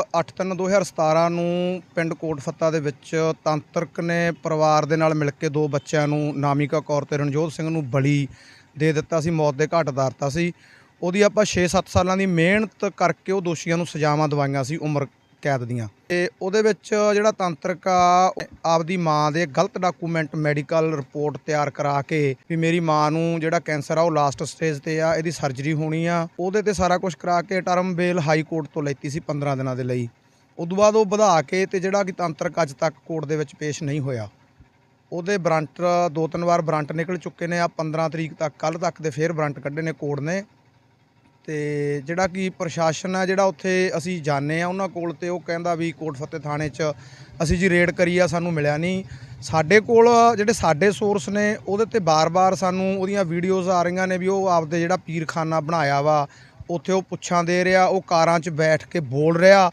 8/3/2017 ਨੂੰ ਪਿੰਡ ਕੋਟਫੱਤਾ ਦੇ ਵਿੱਚ ਤੰਤਰਕ ਨੇ ਪਰਿਵਾਰ ਦੇ ਨਾਲ ਮਿਲ ਕੇ ਦੋ ਬੱਚਿਆਂ ਨੂੰ ਨਾਮਿਕਾ ਕੌਰ ਤੇ ਰਣਜੋਤ ਸਿੰਘ ਨੂੰ ਬਲੀ ਦੇ ਦਿੱਤਾ ਸੀ, ਮੌਤ ਦੇ ਘਾਟ ਉਤਾਰਤਾ ਸੀ। ਉਹਦੀ ਆਪਾਂ 6-7 ਸਾਲਾਂ ਦੀ ਮਿਹਨਤ ਕਰਕੇ ਉਹ ਦੋਸ਼ੀਆਂ ਨੂੰ ਸਜ਼ਾਵਾਂ ਦਵਾਈਆਂ ਸੀ ਉਮਰ ਕੈਦ ਦੀਆਂ। ਤੇ ਉਹਦੇ ਵਿੱਚ ਜਿਹੜਾ ਤਾਂਤਰਕ ਆ ਆਪਦੀ ਮਾਂ ਦੇ ਗਲਤ ਡਾਕੂਮੈਂਟ ਮੈਡੀਕਲ ਰਿਪੋਰਟ ਤਿਆਰ ਕਰਾ ਕੇ ਵੀ ਮੇਰੀ ਮਾਂ ਨੂੰ ਜਿਹੜਾ ਕੈਂਸਰ ਆ, ਉਹ ਲਾਸਟ ਸਟੇਜ ਤੇ ਆ, ਇਹਦੀ ਸਰਜਰੀ ਹੋਣੀ ਆ। ਉਹਦੇ ਤੇ ਸਾਰਾ ਕੁਝ ਕਰਾ ਕੇ ਟਰਮ ਬੇਲ ਹਾਈ ਕੋਰਟ ਤੋਂ ਲੈਤੀ ਸੀ 15 ਦਿਨਾਂ ਦੇ ਲਈ। ਉਦੋਂ ਬਾਅਦ ਉਹ ਵਧਾ ਕੇ ਤੇ ਜਿਹੜਾ ਕਿ ਤਾਂਤਰਕ ਅੱਜ ਤੱਕ ਕੋਰਟ ਦੇ ਵਿੱਚ ਪੇਸ਼ ਨਹੀਂ ਹੋਇਆ। ਉਹਦੇ ਬਰੰਟ, ਦੋ ਤਿੰਨ ਵਾਰ ਬਰੰਟ ਨਿਕਲ ਚੁੱਕੇ ਨੇ ਆ 15 ਤਰੀਕ ਤੱਕ ਕੱਲ ਤੱਕ ਦੇ ਫੇਰ ਬਰੰਟ ਕੱਢੇ ਨੇ ਕੋਰਟ ਨੇ। ਤੇ ਜਿਹੜਾ ਕਿ ਪ੍ਰਸ਼ਾਸਨ ਆ, ਜਿਹੜਾ ਉੱਥੇ ਅਸੀਂ ਜਾਣੇ ਆ, ਉਹਨਾਂ ਕੋਲ ਤੇ ਉਹ ਕਹਿੰਦਾ ਵੀ ਕੋਟ ਫਤਿਹ ਥਾਣੇ 'ਚ ਅਸੀਂ ਜੀ ਰੇਡ ਕਰੀ ਆ, ਸਾਨੂੰ ਮਿਲਿਆ ਨਹੀਂ। ਸਾਡੇ ਕੋਲ ਜਿਹੜੇ ਸਾਡੇ ਸੋਰਸ ਨੇ, ਉਹਦੇ ਤੇ ਬਾਰ-ਬਾਰ ਸਾਨੂੰ ਉਹਦੀਆਂ ਵੀਡੀਓਜ਼ ਆ ਰਹੀਆਂ ਨੇ ਵੀ ਉਹ ਆਪਦੇ ਜਿਹੜਾ ਪੀਰਖਾਨਾ ਬਣਾਇਆ ਵਾ, ਉੱਥੇ ਉਹ ਪੁੱਛਾਂ ਦੇ ਰਿਹਾ, ਉਹ ਕਾਰਾਂ 'ਚ ਬੈਠ ਕੇ ਬੋਲ ਰਿਹਾ।